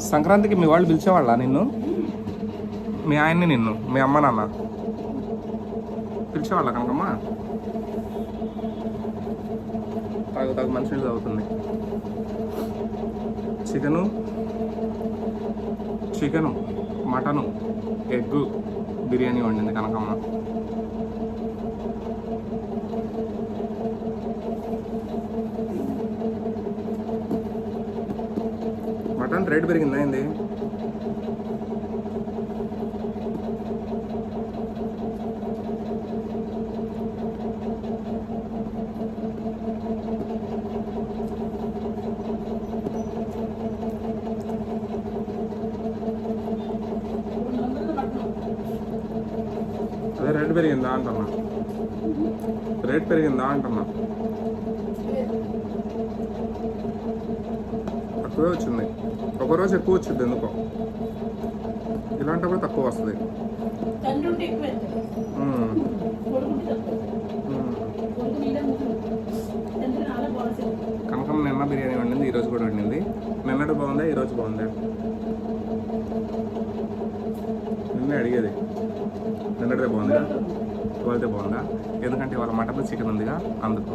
సంక్రాంతికి మీ వాళ్ళు పిలిచేవాళ్ళ నిన్ను? మీ ఆయన్ని నిన్ను? మీ అమ్మ నాన్న? పిలిచేవాళ్ళ కనకమ్మ? తాగు తాగు మంచినీళ్ళు తాగుతుంది. Chicken? Chicken mutton egg biryani వండింది కనకమ్మ మటన్ రేటు పెరిగిందా ఏంది? అదే రేట్ పెరిగిందా అంటున్నా. రేట్ పెరిగిందా అంటున్నా. తక్కువే వచ్చింది. ఒక రోజు ఎక్కువ వచ్చింది ఎందుకో? ఇలాంటప్పుడు తక్కువ వస్తుంది. కనకం నిన్న బిర్యానీ వండింది ఈరోజు కూడా వండింది. నిన్నటి బాగుందా ఈరోజు బాగుందా? నిన్నే అడిగేది. నిన్నటిదే బాగుందా? ఇవాళతే బాగుందా? ఎందుకంటే ఇవాళ మటన్ చికెన్ ఉందిగా అందుకు.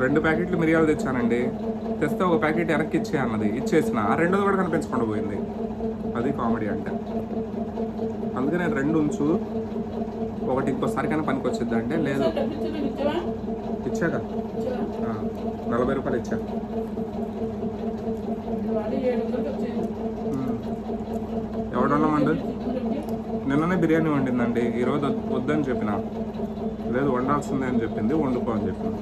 రెండు ప్యాకెట్లు మిరియాలు తెచ్చానండి. తెస్తే ఒక ప్యాకెట్ వెనక్కి ఇచ్చే అన్నది. ఇచ్చేసిన. ఆ రెండోది కూడా కనిపించకుండా పోయింది. అది కామెడీ అంటే. అందుకే నేను రెండు ఉంచు. ఒకటి ఇంకోసారికైనా పనికి వచ్చింది అంటే లేదు. ఇచ్చాక నలభై రూపాయలు ఇచ్చా వాడు ఏడు వందలకి వచ్చేది ఉమ్. ఎవడన్నామండి నిన్ననే బిర్యానీ వండిందండి. ఈరోజు వద్- వద్దని చెప్పిన. లేదు వండాల్సిందే అని చెప్పింది. వండుకో అని చెప్పింది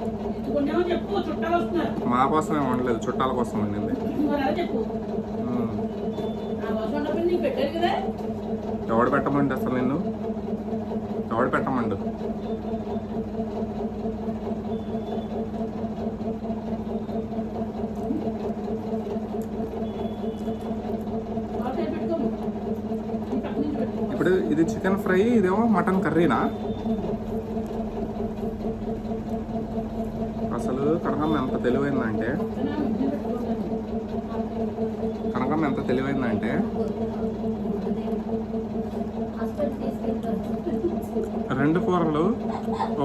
మా కోసమే వండలేదు. చుట్టాల కోసం వండింది. ఎవడు పెట్టమండి అసలు నిన్ను. ఎవడు పెట్టమండు వాటర్ పెట్టుకోము ఈ పక్క నుంచి ఇది చికెన్ ఫ్రై ఇదేమో మటన్ కర్రీనా? అసలు కనకమ్మ ఎంత తెలివైందంటే కనకమ్మ ఎంత తెలివైందంటే రెండు కూరలు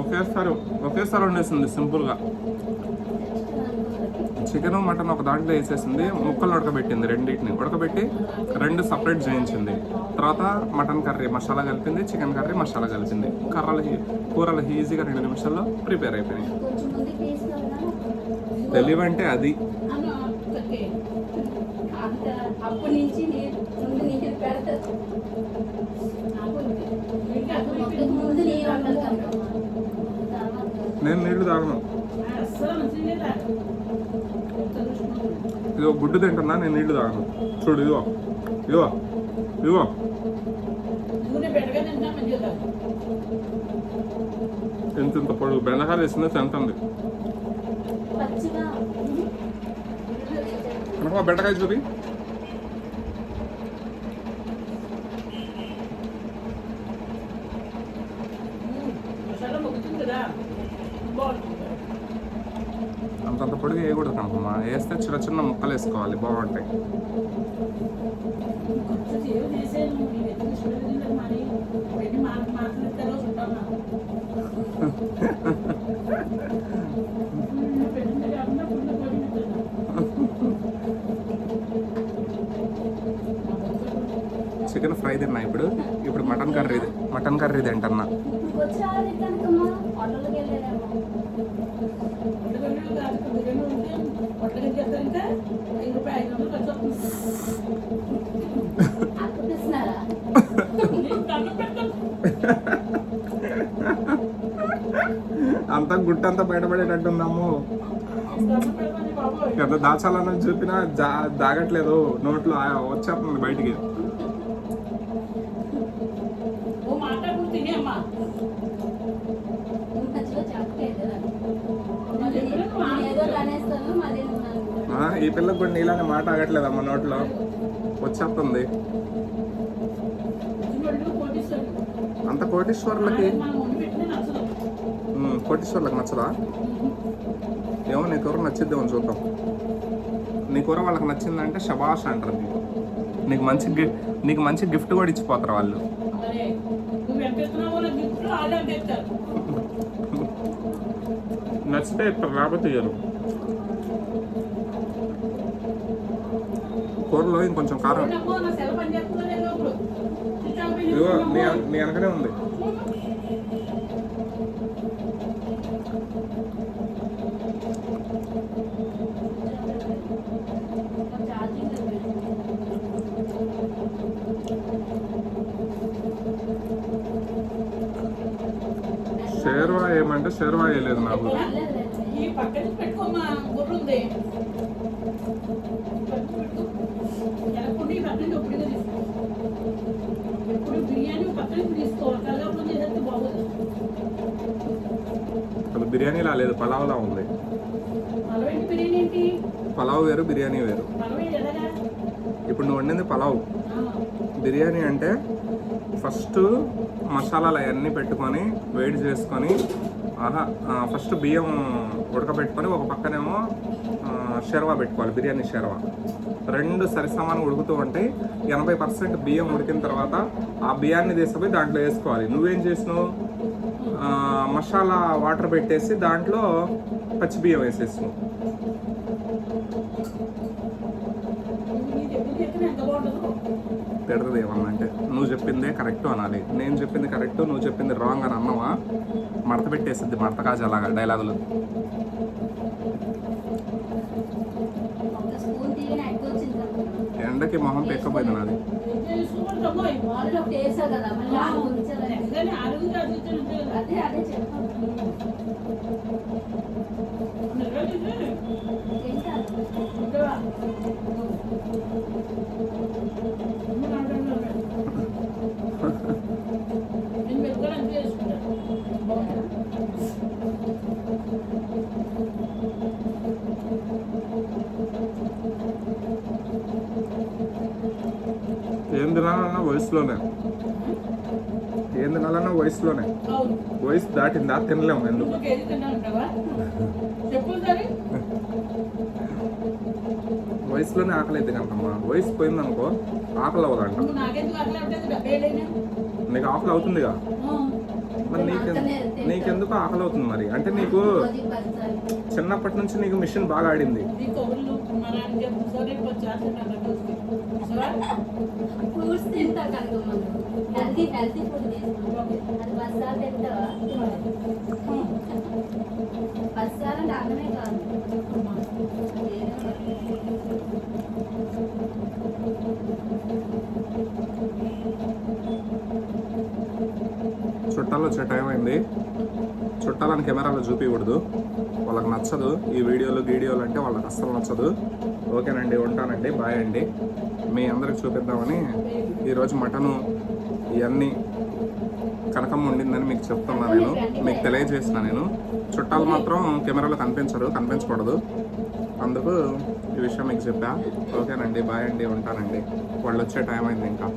ఒకేసారి ఒకేసారి వండేసింది సింపుల్గా. చికెన్ మటన్ ఒక దాంట్లో వేసేసింది. ముక్కలు ఉడకబెట్టింది రెండింటిని. ఉడకబెట్టి రెండు సపరేట్ చేయించింది. తర్వాత మటన్ కర్రీ మసాలా కలిపింది చికెన్ కర్రీ మసాలా కలిపింది. కర్రలు కూరలు ఈజీగా రెండు నిమిషాల్లో ప్రిపేర్ అయిపోయినాయి. తెలివంటే అది. అప్పటి నుంచి నేను ముందు నీళ్ళు పెడతాను నాకు ఉంది. వీడికి అర్థం మొక్కకు అయిపోయింది. ముందు నీళ్ళు వండాలి కనుక తర్వాత నేను నీళ్ళు తాగను. ఎంత. ఇదిగో గుడ్డు తింటున్నా నేను నీళ్ళు తాగను చూడు ఇదిగో ఇదిగో ఇదిగో. ఎంత ఇంత పొడుగు బెండకాయలు వేసిందో పచ్చిగా కనుక బెండకాయ చూపి ఉమ్, మసాలా మొక్కుతుంది కదా బాగుంటుంది అంతంత పొడిగా వేయకూడదు కనుకమ్మా వేస్తే చిన్న చిన్న ముక్కలు వేసుకోవాలి బాగుంటాయి ఖర్చు సేవ్ చేసాను మీ వ్యక్తి ఇష్టం మరి వెళ్ళి మాకు మాత్రం ఇస్తారో చుట్టాలు నాకు పెట్టింది కాకుండా ఫుల్ పోయింది చికెన్ ఫ్రై తిన్నా. ఇప్పుడు ఇప్పుడు మటన్ కర్రీ మటన్ కర్రీ తింటన్నా. అంతా గుట్టంతా బయటపడేటట్టున్నాము పెద్ద దాచాలని చూపినా దా దాగట్లేదు. నోట్లో వచ్చేస్తుంది బయటికి ఓ మాట్లాడుకుని తినే అమ్మా నువ్వు మధ్యలో చెప్పలేదు నాకు. మళ్ళీ నేను ఏదో అనేస్తాను మళ్ళీ నువ్వు నన్ను ఆ, ఈ పిల్లకి కూడా నీలానే మాట ఆగట్లేదు అమ్మ నోట్లో? వచ్చేస్తుంది. అంత కోటీశ్వర్లకి? కోటీశ్వర్లకు నచ్చదా? ఏమో నీ కూర నచ్చిద్దేమో చూద్దాం. నీ కూర వాళ్ళకి నచ్చిందంటే శబాష్ అంటారు నీకు. నీకు మంచి నీకు మంచి గిఫ్ట్ కూడా ఇచ్చిపోతారు వాళ్ళు అరే నువ్వు ఎంత ఎత్తున్నావో నచ్చితే లేకపోతే ఇయ్యరు కూరలో ఇంకొంచెం కారం. అమ్మో నా సెల పని చేస్తుందో లేదో ఇప్పుడు చిచ్చాకు పని ఇదిగో నీ చేస్తున్నామో. నీ వెనకనే ఉంది ఛార్జింగ్ లేదు. షేర్వా ఏమంటే షేర్వా వేయలేదు నాకు పర్లేదు, ఈ పక్క నుంచి పెట్టుకోమ్మా గుర్రు ఉంది ఎప్పుడు ఈ పక్క నుంచి ఒప్పుడుగా తీసుకో ఎప్పుడు బిర్యానీ పక్క నుంచి తీసుకోవాలి కలగప్పుడు చేసేస్తే బాగోదు అది బిర్యానీలా లేదు పలావ్లా ఉంది. బిర్యానీ పలావ్ వేరు బిర్యానీ వేరు. ఇప్పుడు నువ్వు వండింది పలావ్. బిర్యానీ అంటే ఫస్ట్ మసాలాలు అవన్నీ పెట్టుకొని వేడి చేసుకొని ఆహా ఫస్ట్ బియ్యం ఉడకబెట్టుకొని ఒక పక్కనేమో షెర్వా పెట్టుకోవాలి బిర్యానీ షెర్వా. రెండు సరిసమానం ఉడుకుతూ ఉంటాయి ఎనభై పర్సెంట్ బియ్యం ఉడికిన తర్వాత ఆ బియ్యాన్ని తీసుకుపోయి దాంట్లో వేసుకోవాలి. నువ్వేం చేసినావు? మసాలా వాటర్ పెట్టేసి దాంట్లో పచ్చి బియ్యం వేసేసినావు నువ్వు నీ చెప్పింది చెప్తే ఎంత బాగుంటుందో పెడతది ఏమన్నా అంటే నువ్వు చెప్పిందే కరెక్ట్ అనాలి. నేను చెప్పింది కరెక్ట్ నువ్వు చెప్పింది రాంగ్ అని అన్నావా? మడత పెట్టేసిద్ది మడత కాజు అలాగా డైలాగులు. ఎండకి మొహం పెక్కపోయింది నాది ఏం చేసుకోవాలి తమ్ముయ్? వాళ్ళు ఒకటి వేసావు కదా మళ్ళీ ఆరు ఉంచాలని. అందుకని అడుగు కాదు ఇచ్చాను అంతే కదా. అదే అదే చెప్పాను నిలబెట్టి ఏం కాదు ఉంటావా? అమ్మ నాటంలో నేను మెరుగులు అంతే చేసుకుంటాను బాగుంటుందా? ఏం తినాలన్నా వయసులోనే. ఏం తినాలన్నా వయసులోనే. వయసు దాటిందా? తినలేము ఎందుకు వయసులోనే ఆకలి అయితే కనుకమ్మా వయసు పోయిందనుకో ఆకలి అవ్వదంట నీకు ఆకలి అవుతుందిగా? మరి నీకెందుకు నీకెందుకు ఆకలి అవుతుంది మరి? అంటే నీకు. చిన్నప్పటి నుంచి నీకు మిషన్ బాగా ఆడింది. ఫ్రూట్స్ తింటా కనుక మనం హెల్తీ హెల్తీ ఫుడ్ తీసుకుంటాం అది బస్సాలు తింటావా బస్సాలు అంటే అన్నమే కాదు ఏదో చుట్టాలు వచ్చే టైం అయింది. చుట్టాలని కెమెరాలో చూపించకూడదు వాళ్ళకి నచ్చదు ఈ వీడియోలు గీడియోలు అంటే వాళ్ళకి అస్సలు నచ్చదు. ఓకేనండి ఉంటానండి బాయ్ అండి. మీ అందరికి చూపిద్దామని ఈరోజు మటను ఇవన్నీ కనకం ఉండిందని మీకు చెప్తున్నా నేను. మీకు తెలియజేసిన నేను. చుట్టాలు మాత్రం కెమెరాలో కనిపించరు కనిపించకూడదు. అందుకు ఈ విషయం మీకు చెప్పా. ఓకేనండి బాయ్ అండి ఉంటానండి. వాళ్ళు వచ్చే టైం అయింది ఇంకా.